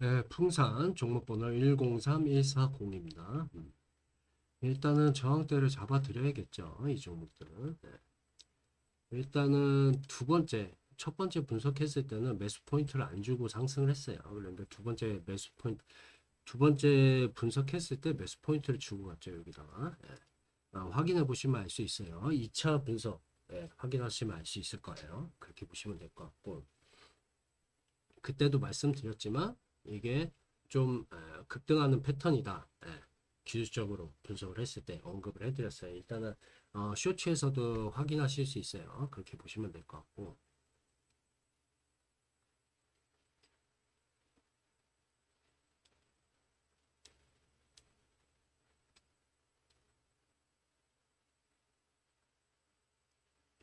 네, 풍산 종목번호 103140입니다. 음. 일단은 저항대를 잡아 드려야겠죠. 이 종목들은. 네. 일단은 두 번째, 첫 번째 분석했을 때는 매수 포인트를 안 주고 상승을 했어요. 그런데 두 번째 매수 포인트, 두 번째 분석했을 때 매수 포인트를 주고 갔죠. 여기다가. 네. 아, 확인해 보시면 알 수 있어요. 2차 분석 네, 확인하시면 알 수 있을 거예요. 그렇게 보시면 될 것 같고. 그때도 말씀드렸지만 이게 좀 에, 급등하는 패턴이다. 예, 기술적으로 분석을 했을 때 언급을 해드렸어요. 일단은 어, 쇼츠에서도 확인하실 수 있어요. 그렇게 보시면 될 것 같고.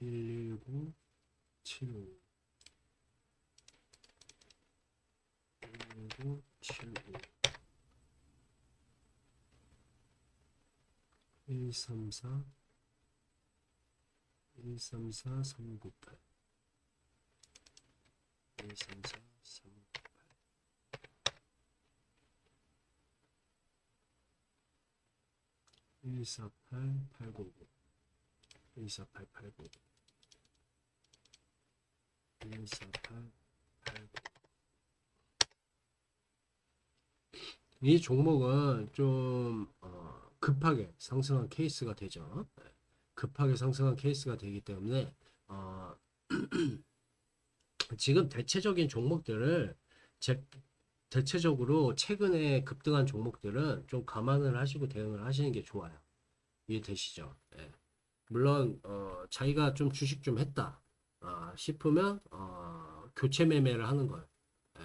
일일구 칠오 1 7 5 1 3 4 1 3 4 3 9 8 1 3 4 3 9 8 1 4 8 8 9 9 1 4 8 8 9 1 4 8 8 9 이 종목은 좀 어, 급하게 상승한 케이스가 되죠. 네. 급하게 상승한 케이스가 되기 때문에 어, 지금 대체적인 종목들을 제, 대체적으로 최근에 급등한 종목들은 좀 감안을 하시고 대응을 하시는 게 좋아요. 이해되시죠? 네. 물론 어, 자기가 좀 주식 좀 했다 아, 싶으면 어, 교체 매매를 하는 걸 예,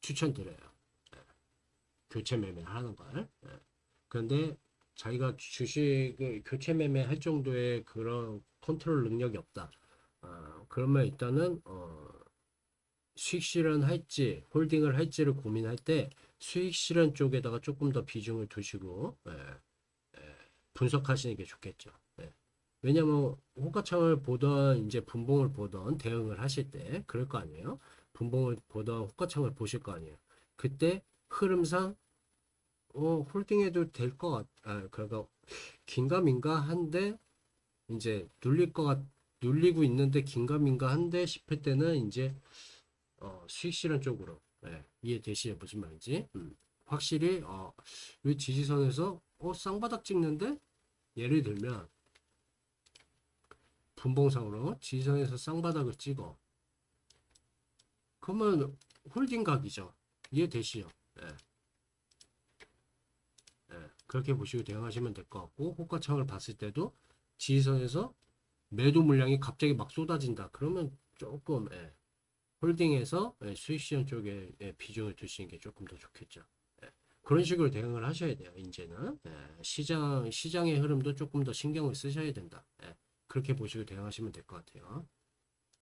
추천드려요. 교체 매매를 하는 걸. 예. 그런데 자기가 주식을 교체 매매 할 정도의 그런 컨트롤 능력이 없다. 어, 그러면 일단은 어, 수익 실현 할지 홀딩을 할지를 고민할 때 수익 실현 쪽에다가 조금 더 비중을 두시고 예, 예, 분석하시는 게 좋겠죠. 예. 왜냐면 호가창을 보던 이제 분봉을 보던 대응을 하실 때 그럴 거 아니에요. 분봉을 보던 호가창을 보실 거 아니에요. 그때 흐름상 어 홀딩해도 될 것 같, 아 그러니까 긴가민가 한데 이제 눌릴 것 같, 눌리고 있는데 긴가민가 한데 싶을 때는 이제 어 수익 실현 쪽으로 예, 이해 되시죠 무슨 말인지. 음, 확실히 어 이 지지선에서 어 쌍바닥 찍는데 예를 들면 분봉상으로 지지선에서 쌍바닥을 찍어. 그러면 홀딩 각이죠. 이해되시죠 그렇게 보시고 대응하시면 될 것 같고 호가창을 봤을 때도 지지선에서 매도 물량이 갑자기 막 쏟아진다. 그러면 조금 예, 홀딩해서 예, 수익 시장 쪽에 예, 비중을 두시는 게 조금 더 좋겠죠. 예, 그런 식으로 대응을 하셔야 돼요. 이제는 예, 시장 시장의 흐름도 조금 더 신경을 쓰셔야 된다. 예, 그렇게 보시고 대응하시면 될 것 같아요.